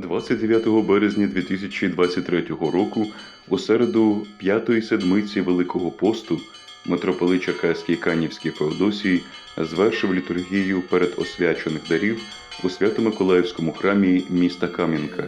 29 березня 2023 року, у середу п'ятої седмиці Великого посту, митрополит Черкаський Канівський Феодосій звершив літургію перед освячених дарів у Свято-Миколаївському храмі міста Кам'янка.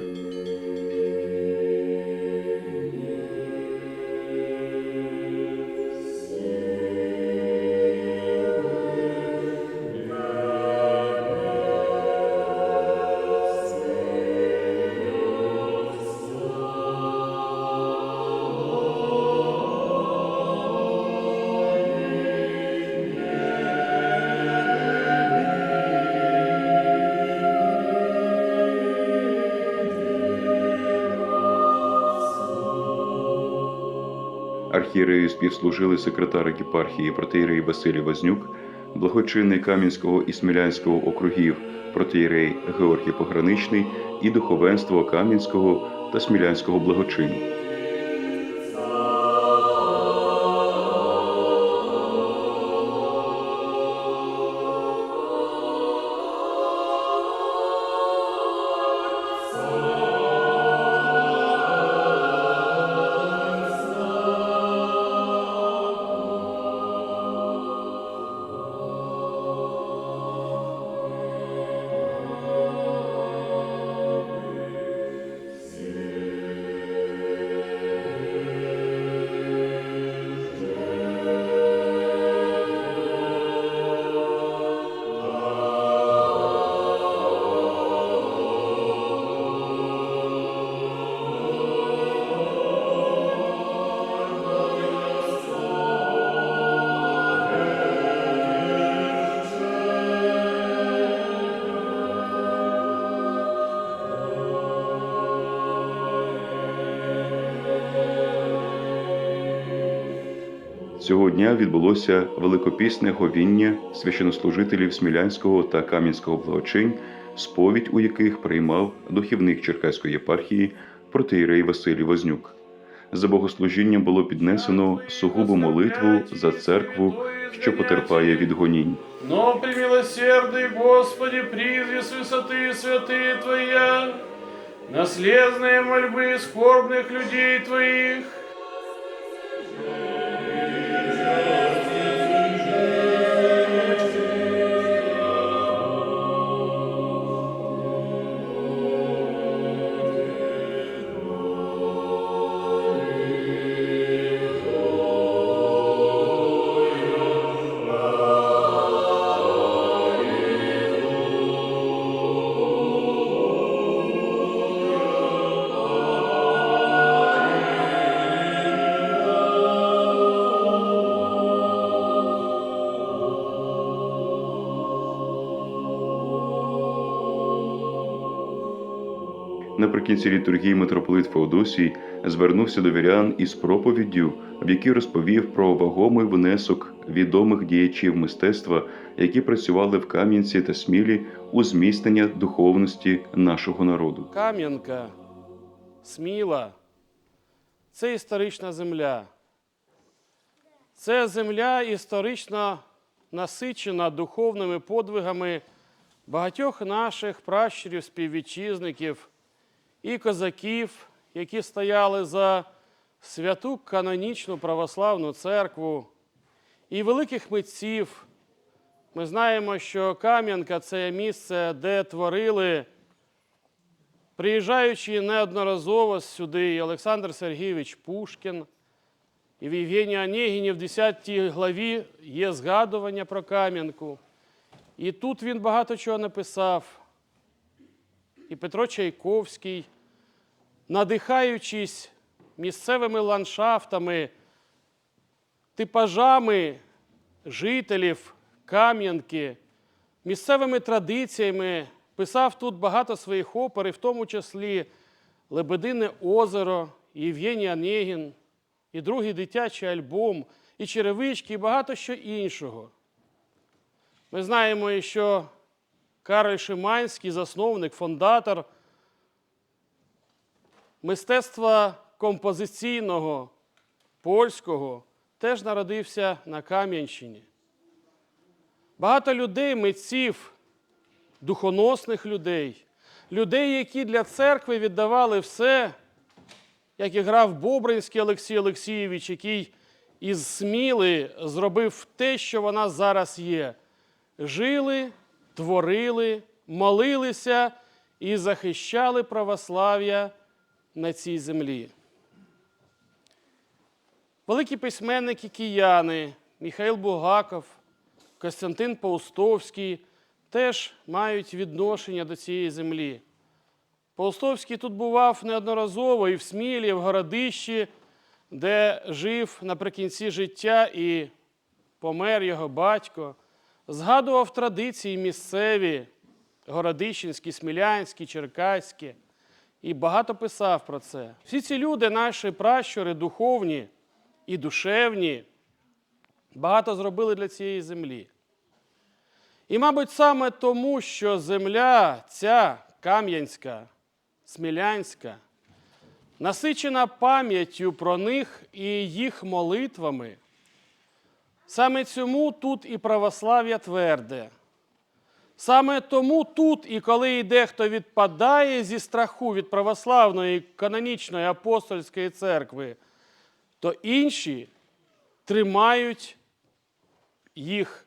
Архієрею співслужили секретар єпархії протеєрей Василій Вознюк, благочинний Кам'янського і Смілянського округів протеєрей Георгій Пограничний і духовенство Кам'янського та Смілянського благочину. Цього дня відбулося великопісне говіння священнослужителів Смілянського та Кам'янського благочинь, сповідь у яких приймав духівник Черкаської єпархії протеєрей Василій Вознюк. За богослужінням було піднесено сугубу молитву за церкву, що потерпає від гонінь. Но премилосердный Господи, призри с высоты святые Твоя, наследные мольбы скорбных людей Твоих, Наприкінці літургії митрополит Феодосій звернувся до вірян із проповіддю, в якій розповів про вагомий внесок відомих діячів мистецтва, які працювали в Кам'янці та Смілі у зміцнення духовності нашого народу. Кам'янка, Сміла це історична земля. Це земля історично насичена духовними подвигами багатьох наших пращурів, співвітчизників і козаків, які стояли за святу канонічну православну церкву, і великих митців. Ми знаємо, що Кам'янка це місце, де творили Приїжджаючи неодноразово сюди, і Олександр Сергійович Пушкін, і в Євгенії Онегіні в 10 главі є згадування про Кам'янку. І тут він багато чого написав. І Петро Чайковський, надихаючись місцевими ландшафтами, типажами жителів Кам'янки, місцевими традиціями, писав тут багато своїх опер, в тому числі Лебедине озеро, Євгеній Онегін, і другий дитячий альбом, і черевички, і багато що іншого. Ми знаємо, що Кароль Шиманський, засновник, фондатор мистецтва композиційного польського, теж народився на Кам'янщині. Багато людей, митців, духоносних людей, людей, які для церкви віддавали все, як і грав Бобринський Олексій Олексійович, який із Сміли зробив те, що вона зараз є. Жили, творили, молилися і захищали православ'я на цій землі. Великі письменники кияни Михаїл Булгаков, Костянтин Паустовський теж мають відношення до цієї землі. Паустовський тут бував неодноразово і в Смілі, і в Городищі, де жив наприкінці життя і помер його батько, згадував традиції місцеві, городищенські, смілянські, черкаські, і багато писав про це. Всі ці люди, наші пращури, духовні і душевні, багато зробили для цієї землі. І, мабуть, саме тому, що земля ця кам'янська, смілянська, насичена пам'яттю про них і їх молитвами, саме цьому тут і православ'я тверде. Саме тому тут, і коли йде хто відпадає зі страху від православної канонічної апостольської церкви, то інші тримають їх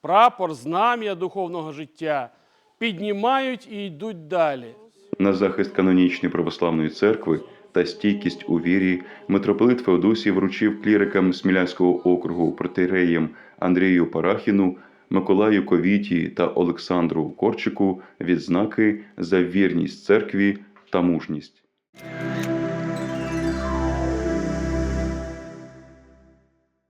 прапор, знам'я духовного життя, піднімають і йдуть далі. На захист канонічної православної церкви та стійкість у вірі митрополит Феодосій вручив клірикам Смілянського округу протиреям Андрію Парахіну, Миколаю Ковіті та Олександру Корчику відзнаки за вірність церкві та мужність.